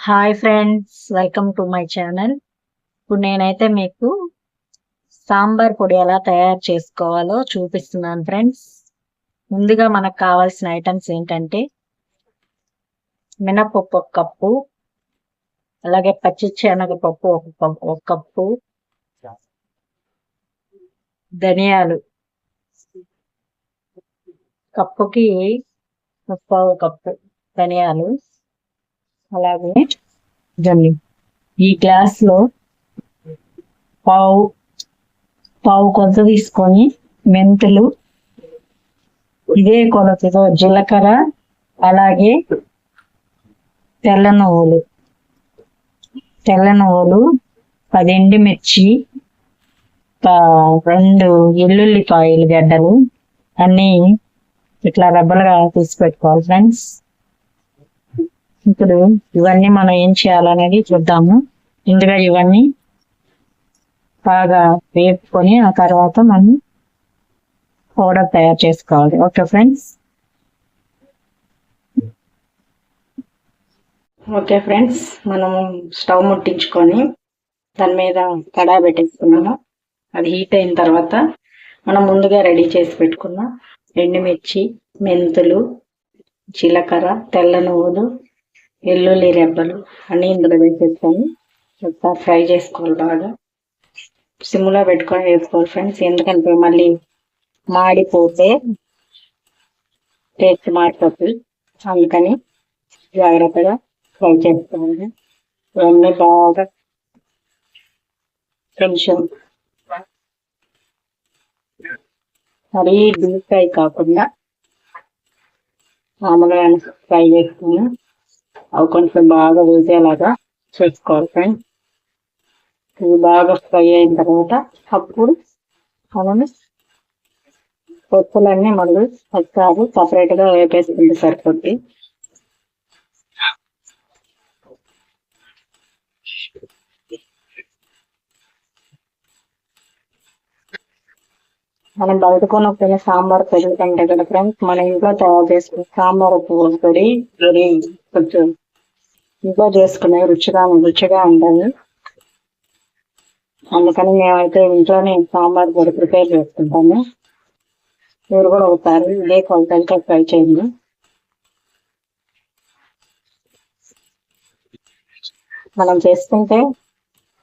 Hi friends welcome to my channel ఇప్పుడు నేనైతే మీకు సాంబార్ పొడి ఎలా తయారు చేసుకోవాలో చూపిస్తున్నాను ఫ్రెండ్స్ ముందుగా మనకు కావాల్సిన ఐటమ్స్ ఏంటంటే మినపప్పు ఒక కప్పు అలాగే పచ్చి శనగపప్పు ఒక ఒక కప్పు ధనియాలు కప్పుకి ముప్పావు కప్పు ధనియాలు. అలాగే చూడండి ఈ గ్లాస్లో పావు పావు కొలత తీసుకొని మెంతులు ఇదే కొలతతో జీలకర్ర అలాగే తెల్ల నువ్వులు. తెల్ల నువ్వులు పది ఎండుమిర్చి ప- రెండు ఎల్లుల్లిపాయలు గడ్డలు అన్నీ ఇట్లా రబ్బలుగా తీసి పెట్టుకోవాలి ఫ్రెండ్స్ ఇప్పుడు ఇవన్నీ మనం ఏం చేయాలనేది చూద్దాము. ముందుగా ఇవన్నీ బాగా వేపుకొని ఆ తర్వాత మనం పౌడర్ తయారు చేసుకోవాలి. Okay friends? ఓకే ఫ్రెండ్స్ మనం స్టవ్ ముట్టించుకొని దాని మీద కడా పెట్టేసుకున్నాము. అది హీట్ అయిన తర్వాత మనం ముందుగా రెడీ చేసి పెట్టుకున్న ఎండుమిర్చి మెంతులు జీలకర్ర తెల్ల నువ్వులు వెల్లుల్లి రెబ్బలు అన్నీ ఇందులో వేసేస్తాను ఒకసారి ఫ్రై చేసుకోవాలి బాగా. సిమ్లో పెట్టుకొని వేసుకోవాలి ఫ్రెండ్స్ ఎందుకంటే మళ్ళీ మాడిపోతే టేస్ట్ మారిపోతుంది. అందుకని జాగ్రత్తగా ఫ్రై చేసుకోవాలి. ఇవన్నీ బాగా కొంచెం మరీ డీప్ ఫ్రై కాకుండా మామూలుగా ఫ్రై చేసుకున్నాను అవి కొంచెం బాగా వేసేలాగా చేసుకోవాలి ఫ్రెండ్స్ ఇవి బాగా ఫ్రై అయిన తర్వాత అప్పుడు మనం పొత్తులన్నీ మళ్ళీ ఒకసారి సపరేట్గా వేపేసుకుంటే సరిపోద్ది. మనం బయట కొనుక్కున్న సాంబార్ పొడి కంటే కదా ఫ్రెండ్స్ మన ఇంట్లో తయారు చేసుకున్న సాంబార్ పొడి వెరీ కొంచెం ఇంట్లో చేసుకునే రుచిగా రుచిగా ఉంటుంది. అందుకని మేమైతే ఇంట్లోనే సాంబార్ పొడి ప్రిపేర్ చేసుకుంటాము. మీరు కూడా ఒకసారి ఇదే కొలతలతో ట్రై చేయండి. మనం చేసుకుంటే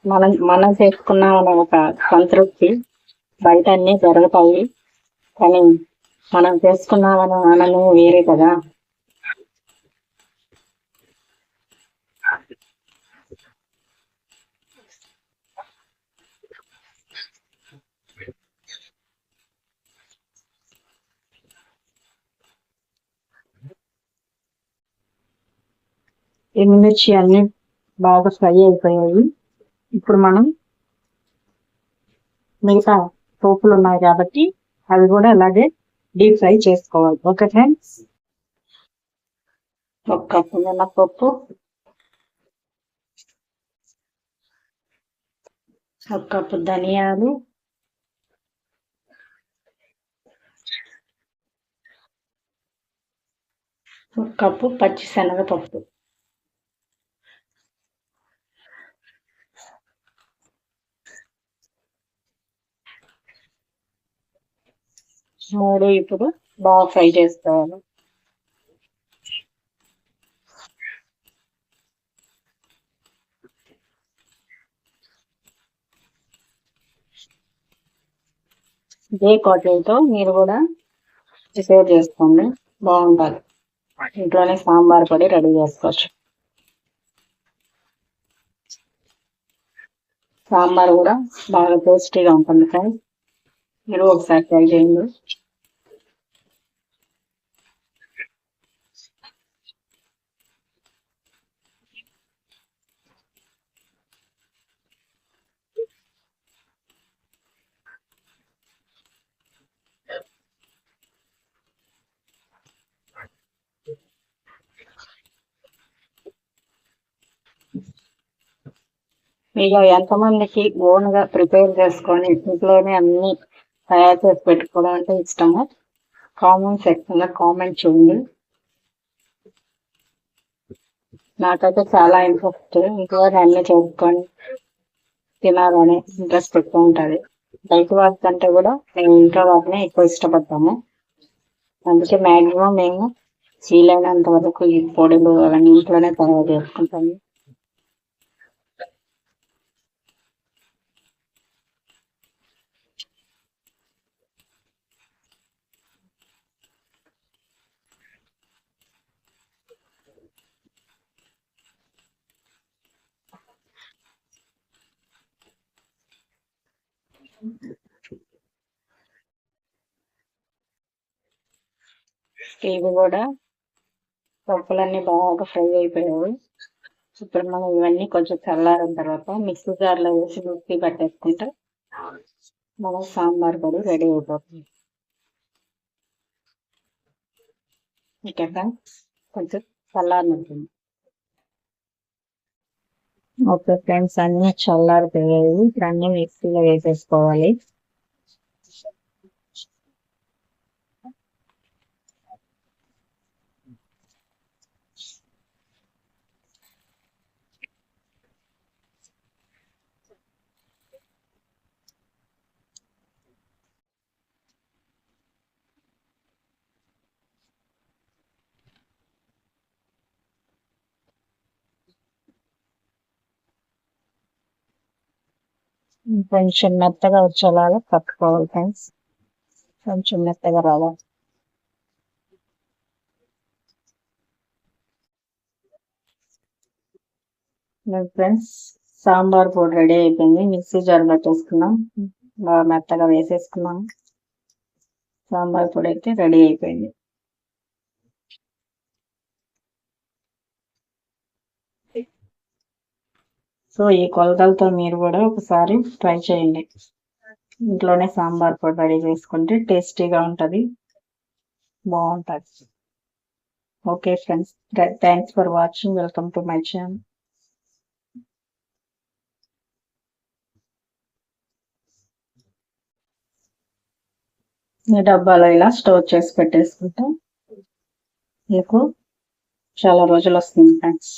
మనం మనం చేసుకున్నామనే ఒక సంతృప్తి. బయట అన్ని జరుగుతాయి. కానీ మనం చేసుకున్నామనే ఆనందం వేరే కదా. ఎండుమిర్చి అన్ని బాగా ఫ్రై అయిపోయాయి. ఇప్పుడు మనం మిగతా పోపులు ఉన్నాయి కాబట్టి అవి కూడా అలాగే డీప్ ఫ్రై చేసుకోవాలి. Okay friends? ఒక కప్పు మినపప్పు ఒక కప్పు ధనియాలు. ఒక కప్పు పచ్చి మూడు ఇప్పుడు బాగా ఫ్రై చేసుకోవాలి ఇదే కాటన్తో మీరు కూడా ప్రిపేర్ చేసుకోండి. బాగుంటుంది ఇంట్లోనే సాంబార్ పొడి రెడీ చేసుకోవచ్చు. సాంబార్ కూడా బాగా టేస్టీగా ఉంటుంది ఫ్రెండ్స్ మీరు ఒకసారి ట్రై చేయండి. మీకు ఎంతమందికి ఓన్గా ప్రిపేర్ చేసుకొని ఇంట్లోనే అన్ని తయారు చేసి పెట్టుకోవడం అంటే ఇష్టము. కామెంట్ సెక్షన్లో కామెంట్ చేయండి నాకైతే చాలా ఇంట్రెస్ట్ ఇంట్లో అన్ని చేసుకొని తినాలని ఇంట్రెస్ట్ ఎక్కువ ఉంటుంది. బయట వాటి కంటే కూడా మేము ఇంట్లో వాటిని ఎక్కువ ఇష్టపడతాము. అందుకే మ్యాక్సిమం మేము వీలైనంత వరకు ఈ పొడులు అవన్నీ ఇంట్లోనే తయారు చేసుకుంటాము. ఇవి కూడా పప్పులన్నీ బాగా ఫ్రై అయిపోయాయి. ఇప్పుడు మనం ఇవన్నీ కొంచెం చల్లారిన తర్వాత మిక్సీ జార్లో వేసి మిక్సీ పట్టేసుకుంటే మనం సాంబార్ పొడి రెడీ అయిపోతుంది. ఓకే ఫ్రెండ్స్ కొంచెం చల్లారినట్టుంది ఓకే ఫ్రెండ్స్ అన్ని చల్లారిపోయాయి. ఇప్పుడు అన్ని మిక్సీలో వేసేసుకోవాలి. కొంచెం మెత్తగా వచ్చేలాగా కట్టుకోవాలి ఫ్రెండ్స్ కొంచెం మెత్తగా రావాలి. ఫ్రెండ్స్ సాంబార్ పొడి రెడీ అయిపోయింది. మిక్సీ జార్ పెట్టేసుకున్నాం. బాగా మెత్తగా వేసేసుకున్నాం. సాంబార్ పొడి అయితే రెడీ అయిపోయింది. సో ఈ కొలతలతో మీరు కూడా ఒకసారి ట్రై చేయండి. ఇంట్లోనే సాంబార్ పొడి రెడీ చేసుకుంటే టేస్టీగా ఉంటుంది. బాగుంటుంది. Okay friends thanks for watching. Welcome to my channel. డబ్బాలో ఇలా స్టోర్ చేసి పెట్టేసుకుంటే మీకు చాలా రోజులు వస్తుంది ఫ్రెండ్స్.